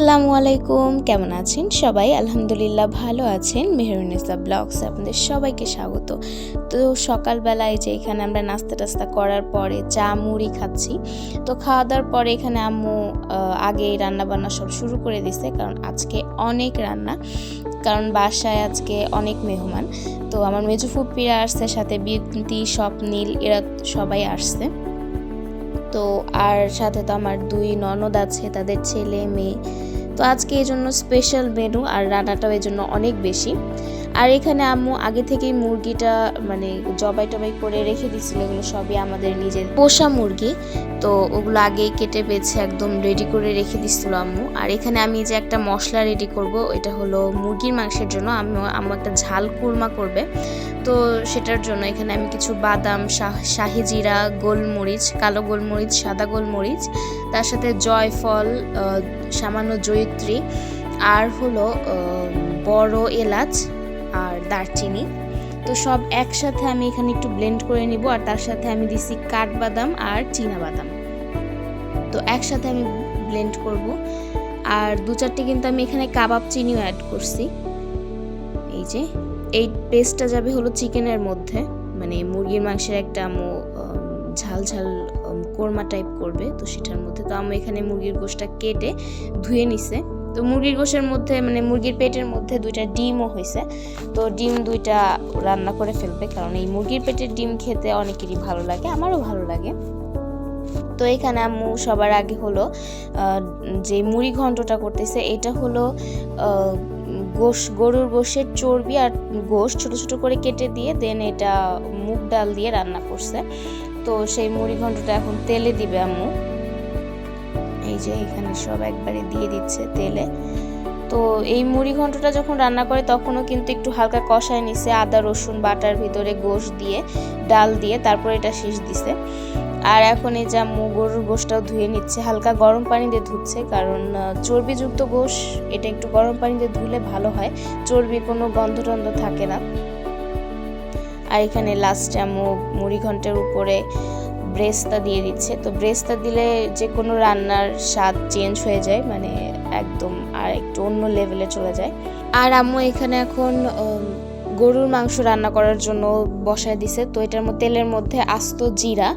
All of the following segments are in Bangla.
আসসালামু আলাইকুম। কেমন আছেন সবাই? আলহামদুলিল্লাহ ভালো আছেন। মেহরুনিসা ব্লগস আপনাদের সবাইকে স্বাগত। তো সকালবেলায় যে এখানে আমরা নাস্তা টাস্তা করার পরে চা মুড়ি খাচ্ছি। তো খাওয়া দাওয়ার পরে এখানে আম্মু আহ, আগেই রান্না বান্না সব শুরু করে দিছে। কারণ আজকে অনেক রান্না। কারণ বাসায় আজকে অনেক মেহমান। তো আমার মেজু ফুপিরা আসছে সাথে বিন্তি স্বপ্নীল এরা সবাই আসছে। তো আর সাথে তো আমার দুই ননদ আছে তাদের ছেলে মেয়ে। তো আজকে এই জন্য স্পেশাল মেনু আর রান্নাটাও এই জন্য অনেক বেশি। আর এখানে আম্মু আগে থেকেই মুরগিটা মানে জবাই টবাই করে রেখে দিছিল এগুলো সবই আমাদের নিজের পোষা মুরগি। তো ওগুলো আগেই কেটে বেছে একদম রেডি করে রেখে দিছিল আম্মু। আর এখানে আমি যে একটা মশলা রেডি করব, এটা হলো মুরগির মাংসের জন্য। আমি আম্মু একটা ঝাল কুরমা করবে। তো সেটার জন্য এখানে আমি কিছু বাদাম শাহি জিরা, গোলমরিচ, কালো গোলমরিচ, সাদা গোলমরিচ, তার সাথে জয়ফল সামান্য জয়িত্রী, আর হলো বড় এলাচ আর দারচিনি। তো সব একসাথে আমি এখানে একটু ব্লেন্ড করে নিব আর তার সাথে আমি দিছি কাঠবাদাম আর বাদাম তো একসাথে আমি ব্লেন্ড করব। আর দু চারটে কিন্তু আমি এখানে কাবাব চিনিও অ্যাড করছি। এই যে, এই পেস্টটা যাবে হলো চিকেনের মধ্যে। মানে মুরগির মাংসের একটা ঝাল ঝাল কোরমা টাইপ করবে। তো সেটার মধ্যে তো আমি এখানে মুরগির গোশটা কেটে ধুয়ে নিছে। তো মুরগির গোশের মধ্যে মানে মুরগির পেটের মধ্যে দুইটা ডিমও হয়েছে তো ডিম দুইটা রান্না করে ফেলবে, কারণ এই মুরগির পেটের ডিম খেতে অনেকেরই ভালো লাগে, আমারও ভালো লাগে। তো এখানে আম্মু সবার আগে হলো যে মুড়ি ঘন্টটা করতেছে, এটা হলো গোশ, গরুর গোশের চর্বি আর গোশ ছোট ছোট করে কেটে দিয়ে, দেন এটা মুগ ডাল দিয়ে রান্না করছে। তো সেই মুড়ি ঘন্টটা এখন তেলে দিবে আম্মু। যে এখানে সব একবারে দিয়ে দিচ্ছে তেলে। তো এই মুড়ি ঘন্টটা যখন রান্না করে, তখনও কিন্তু একটু হালকা কষায় নিছে আদা, রসুন, বাটার ভিতরে গোশ দিয়ে, ডাল দিয়ে, তারপর এটা শীষ দিছে। আর এখন এই যা গরুর গোশটাও ধুয়ে নিচ্ছে, হালকা গরম পানি দিয়ে ধুচ্ছে, কারণ চর্বিযুক্ত গোশ, এটা একটু গরম পানি দিয়ে ধুলে ভালো হয়, চর্বি কোনো গন্ধ টন্ধ থাকে না। আর এখানে লাস্টে মুড়ি ঘণ্টার উপরে ব্রেস্তা দিয়ে দিচ্ছে। তো ব্রেস্তা দিলে যে কোনো রান্নার স্বাদ চেঞ্জ হয়ে যায় মানে একদম আর একটু অন্য লেভেলে চলে যায়। আর আম্মু এখানে এখন গরুর মাংস রান্না করার জন্য বসায় দিছে। তো এটার মধ্যে তেলের মধ্যে আস্ত জিরা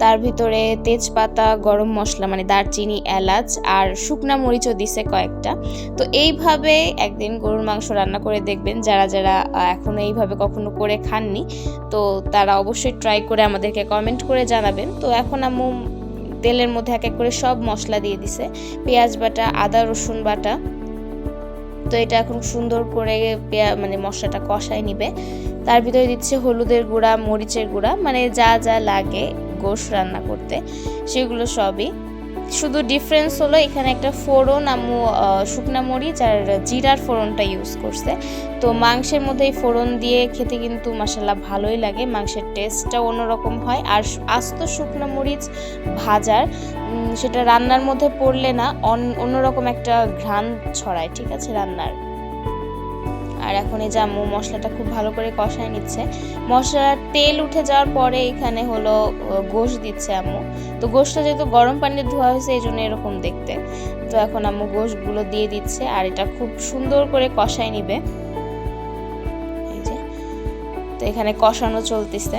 তার ভিতরে তেজপাতা গরম মশলা মানে দারচিনি এলাচ আর শুকনা মরিচও দিছে কয়েকটা। তো এইভাবে একদিন গরুর মাংস রান্না করে দেখবেন যারা যারা আহ, এখনও এইভাবে কখনো করে খাননি তো তারা অবশ্যই ট্রাই করে আমাদেরকে কমেন্ট করে জানাবেন। তো এখন আম্মু তেলের মধ্যে এক এক করে সব মশলা দিয়ে দিছে। পেঁয়াজ বাটা আদা রসুন বাটা। তো এটা এখন সুন্দর করে মানে মশলাটা কষায় নিবে। তার ভিতরে দিচ্ছে হলুদের গুঁড়া, মরিচের গুঁড়া মানে যা যা লাগে গোশ রান্না করতে, সেগুলো সবই। শুধু ডিফারেন্স হলো এখানে একটা ফোড়ন আমু শুকনা মরিচ আর জিরার ফোড়নটা ইউজ করছে। তো মাংসের মধ্যে এই ফোড়ন দিয়ে খেতে কিন্তু মশালা ভালোই লাগে, মাংসের টেস্টটা অন্যরকম হয়। আর আস্ত শুকনো মরিচ ভাজার সেটা রান্নার মধ্যে পড়লে না অন- অন্যরকম একটা ঘ্রাণ ছড়ায়, ঠিক আছে, রান্নার। আর এখন এই জামু মশলাটা খুব ভালো করে কষায় নিচ্ছে। মশলার তেল উঠে যাওয়ার পরে এখানে হলো গোশ দিচ্ছে আম্মু। তো গোশটা যেহেতু গরম পানিতে ধোয়া হয়েছে, এই জন্য এরকম দেখতে। তো এখন আম্মু গোশগুলো দিয়ে দিচ্ছে আর এটা খুব সুন্দর করে কষায় নিবে। এই যে, তো এখানে কষানো চলতেছে।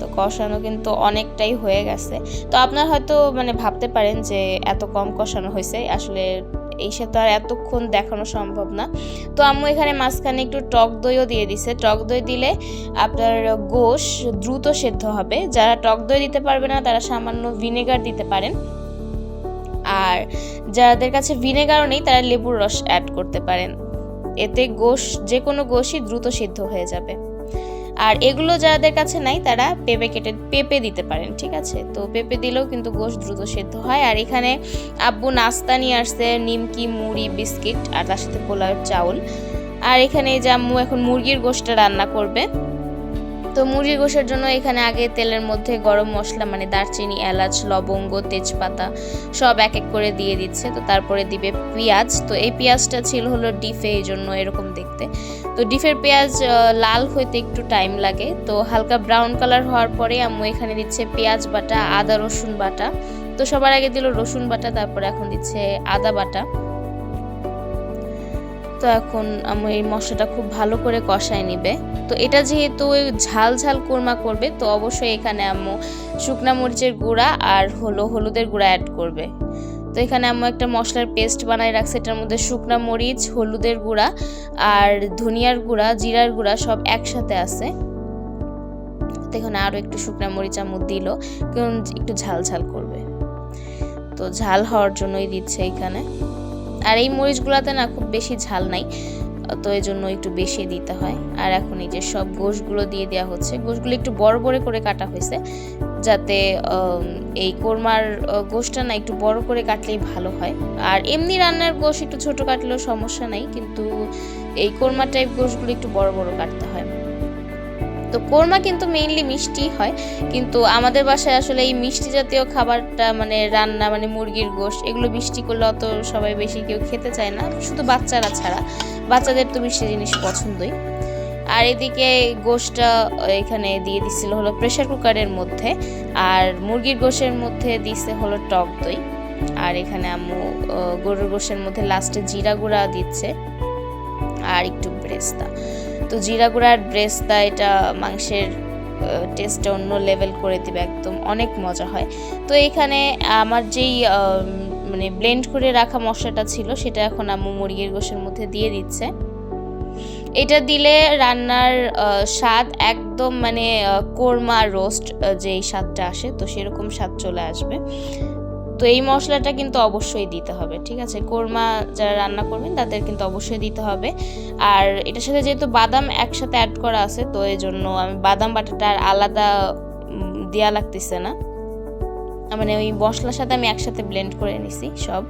তো কষানো কিন্তু অনেকটাই হয়ে গেছে। তো আপনার হয়তো মানে ভাবতে পারেন যে এত কম কষানো হয়েছে। আসলে এই সে তো আর এতক্ষণ দেখানো সম্ভব না। তো আম্মু এখানে মাঝখানে একটু টক দইও দিয়ে দিছে। টক দই দিলে আপনার গোশ দ্রুত সেদ্ধ হবে। যারা টক দই দিতে পারবে না, তারা সামান্য ভিনেগার দিতে পারেন। আর যাদের কাছে ভিনেগারও নেই, তারা লেবুর রস অ্যাড করতে পারেন। এতে গোশ যে কোনো গোশই দ্রুত সিদ্ধ হয়ে যাবে। আর এগুলো যাদের কাছে নাই, তারা পেঁপে কেটে, পেঁপে দিতে পারেন, ঠিক আছে? তো পেঁপে দিলেও কিন্তু গোশ দ্রুত সেদ্ধ হয়। আর এখানে আব্বু নাস্তা নিয়ে আসছে, নিমকি, মুড়ি, বিস্কিট আর তার সাথে পোলাওয়ের চাউল। আর এখানে যে আম্মু এখন মুরগির গোশটা রান্না করবে। তো মুরগির গোশের জন্য এখানে আগে তেলের মধ্যে গরম মশলা মানে দারচিনি, এলাচ, লবঙ্গ, তেজপাতা সব এক এক করে দিয়ে দিচ্ছে। তো তারপরে দিবে পেঁয়াজ। তো এই পেঁয়াজটা ছিল হলো ডিফে, এই জন্য এরকম দেখতে। তো ডিফের পেঁয়াজ লাল হইতে একটু টাইম লাগে। তো হালকা ব্রাউন কালার হওয়ার পরে আম্মু এখানে দিচ্ছে পেঁয়াজ বাটা, আদা, রসুন বাটা। তো সবার আগে দিল রসুন বাটা, তারপরে এখন দিচ্ছে আদা বাটা। তো এখন আমি এই মশলাটা খুব ভালো করে কষায় নিবে। তো এটা যেহেতু ঝাল ঝাল কোরমা করবে, তো অবশ্যই এখানে আম্মু শুকনা মরিচের গুঁড়া আর হলো হলুদের গুঁড়া অ্যাড করবে। তো এখানে আম্মু একটা মশলার পেস্ট বানাই রাখছে। এটার মধ্যে শুকনা মরিচ, হলুদের গুঁড়া আর ধনিয়ার গুঁড়া, জিরার গুঁড়া সব একসাথে আছে। তো এখানে আরও একটু শুকনা মরিচ আম্মু দিল কারণ একটু ঝাল ঝাল করবে। তো ঝাল হওয়ার জন্যই দিচ্ছে এখানে। আর এই মরিচগুলোতে না খুব বেশি ঝাল নাই, তো এই জন্য একটু বেশি দিতে হয়। আর এখন এই যে সব গোশগুলো দিয়ে দেওয়া হচ্ছে, গোশগুলো একটু বড় বড় করে কাটা হয়েছে যাতে এই কোরমার গোশটা না একটু বড় করে কাটলেই ভালো হয়। আর এমনি রান্নার গোশ একটু ছোট কাটলেও সমস্যা নাই, কিন্তু এই কোরমা টাইপ গোশগুলো একটু বড় বড় কাটতে হয়। তো কোরমা কিন্তু মেইনলি মিষ্টি হয়, কিন্তু আমাদের বাসায় আসলে এই মিষ্টি জাতীয় খাবারটা মানে রান্না মানে মুরগির গোশ, এগুলো মিষ্টি করলে অত সবাই বেশি কেউ খেতে চায় না, শুধু বাচ্চারা ছাড়া। বাচ্চাদের তো মিষ্টি জিনিস পছন্দই। আর এদিকে গোশটা এখানে দিয়ে দিছিল হলো প্রেশার কুকারের মধ্যে, আর মুরগির গোশের মধ্যে দিছে হলো টক দই, আর এখানে আম্মু গরুর গোশের মধ্যে লাস্টে জিরা গুঁড়া দিচ্ছে, আর একটু ব্রেস্তা। তো জিরা গুঁড়া আর ব্রেস্তা, এটা মাংসের টেস্টটা অন্য লেভেল করে দিবে একদম, অনেক মজা হয়। তো এখানে আমার যেই মানে ব্লেন্ড করে রাখা মশলাটা ছিল, সেটা এখন আম্মু মুরগির গোশের মধ্যে দিয়ে দিচ্ছে। এটা দিলে রান্নার স্বাদ একদম মানে কোরমা রোস্ট যেই স্বাদটা আসে, তো সেরকম স্বাদ চলে আসবে। তো এই মশলাটা কিন্তু অবশ্যই দিতে হবে, ঠিক আছে? কোরমা যারা রান্না করবেন, তাদের কিন্তু অবশ্যই দিতে হবে। আর এটার সাথে যেহেতু বাদাম একসাথে অ্যাড করা আছে, তো এই জন্য আমি বাদাম বাটাটা আর আলাদা দেয়া লাগতেছে না। মানে ওই মশলার সাথে আমি একসাথে ব্লেন্ড করে নিছি সব।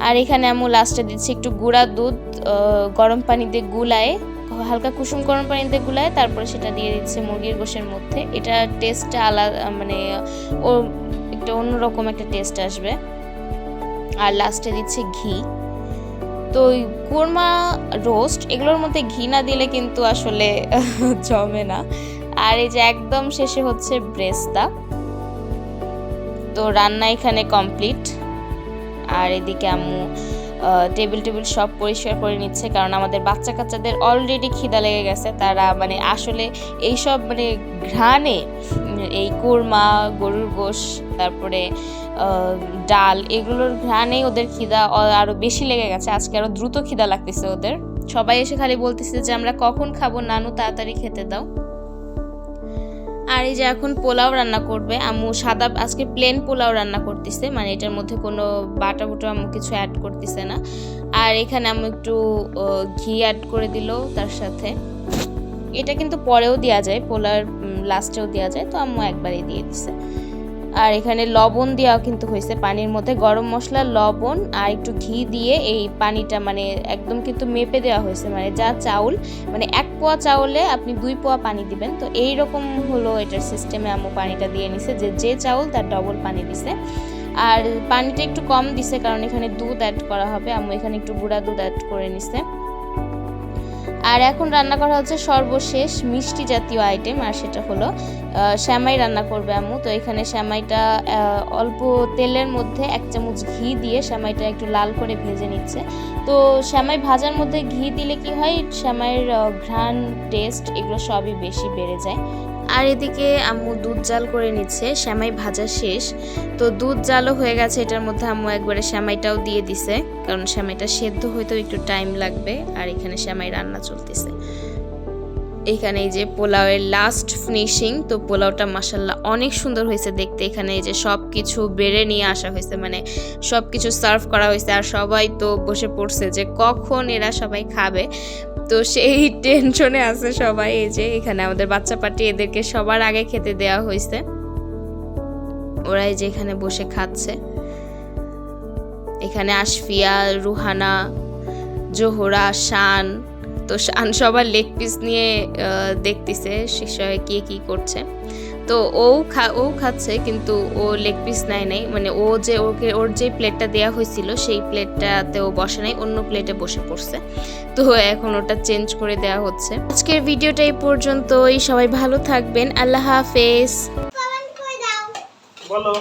আর এখানে আমি লাস্টে দিচ্ছি একটু গুঁড়া দুধ গরম পানিতে গুলায়, হালকা কুসুম গরম পানিতে গুলায়, তারপরে সেটা দিয়ে দিচ্ছে মুরগির গোশের মধ্যে। এটা টেস্টটা আলাদা মানে ও, একটা অন্যরকম একটা টেস্ট আসবে। আর লাস্টে দিচ্ছে ঘি। তো কোরমা রোস্ট এগুলোর মধ্যে ঘি না দিলে কিন্তু আসলে জমে না। আর এই যে একদম শেষে হচ্ছে ব্রেস্তা। তো রান্না এখানে কমপ্লিট আর এদিকে আম্মু টেবিল টেবিল সব পরিষ্কার করে নিচ্ছে কারণ আমাদের বাচ্চা কাচ্চাদের অলরেডি খিদা লেগে গেছে। তারা মানে আসলে এইসব মানে ঘ্রাণে এই কোরমা, গরুর গোশ, তারপরে ডাল এগুলোর ঘ্রাণেই ওদের খিদা আরও বেশি লেগে গেছে। আজকে আরও দ্রুত খিদা লাগতেছে ওদের। সবাই এসে খালি বলতেছে যে, আমরা কখন খাব? নানু, তাড়াতাড়ি খেতে দাও। আর এই যে এখন পোলাও রান্না করবে, আম্মু সাদা, আজকে প্লেন পোলাও রান্না করতেছে মানে এটার মধ্যে কোনো বাটা বুটো আম্মু কিছু অ্যাড করতেছে না। আর এখানে আম্মু একটু ঘি অ্যাড করে দিল তার সাথে। এটা কিন্তু পরেও দেওয়া যায় পোলার লাস্টেও দেওয়া যায়, তো আম্মু একবারই দিয়ে দিছে। আর এখানে লবণ দেওয়া কিন্তু হয়েছে পানির মধ্যে। গরম মশলা, লবণ আর একটু ঘি দিয়ে এই পানিটা মানে একদম কিন্তু মেপে দেওয়া হয়েছে। মানে যা চাউল মানে এক পোয়া চাউলে আপনি দুই পোয়া পানি দিবেন। তো এই রকম হলো এটার সিস্টেমে আম্মু পানিটা দিয়ে নিছে যে যে চাউল তার ডবল পানি দিছে। আর পানিটা একটু কম দিছে কারণ এখানে দুধ অ্যাড করা হবে। আম্মু এখানে একটু গুঁড়া দুধ অ্যাড করে নিছে। আর এখন রান্না করা হচ্ছে সর্বশেষ মিষ্টি জাতীয় আইটেম আর সেটা হলো শ্যামাই রান্না করবে আম্মু। তো এখানে শ্যামাইটা অল্প তেলের মধ্যে এক চামচ ঘি দিয়ে শ্যামাইটা একটু লাল করে ভেজে নিচ্ছে। তো শ্যামাই ভাজার মধ্যে ঘি দিলে কি হয়? শ্যামাইয়ের ঘ্রাণ টেস্ট এগুলো সবই বেশি বেড়ে যায়। আর এদিকে আম্মু দুধ জাল করে নিচ্ছে, শ্যামাই ভাজা শেষ। তো দুধ জালও হয়ে গেছে, এটার মধ্যে আম্মু একবারে শ্যামাইটাও দিয়ে দিছে, কারণ শ্যামাইটা সেদ্ধ হইতেও একটু টাইম লাগবে, আর এখানে শ্যামাই রান্না চলতেছে। এখানে এই যে পোলাওয়ের লাস্ট ফিনিশিং তো পোলাওটা মাসাল্লাহ অনেক সুন্দর হয়েছে দেখতে। এখানে এই যে সব কিছু বেড়ে নিয়ে আসা হয়েছে মানে সব কিছু সার্ভ করা হয়েছে, আর সবাই তো বসে পড়ছে যে কখন এরা সবাই খাবে। তো সেই টেনশনে আছে সবাই, এই যে এখানে আমাদের বাচ্চা পাটি এদেরকে সবার আগে খেতে দেওয়া হয়েছে। ওরাই যে এখানে বসে খাচ্ছে। এখানে আশফিয়া, রুহানা, জোহরা, শান, তো শান সবার লেগ পিস নিয়ে দেখতেছে সবাই কে কি করছে। তো ও খা ও খাচ্ছে কিন্তু ও লেগ পিস নেয় নাই। মানে ও যে ওকে ওর যে প্লেটটা দেওয়া হয়েছিল সেই প্লেটটাতে ও বসে নাই অন্য প্লেটে বসে পড়ছে। তো এখন ওটা চেঞ্জ করে দেওয়া হচ্ছে। আজকের ভিডিওটা এই পর্যন্তই। সবাই ভালো থাকবেন। আল্লাহ হাফেজ। বলো।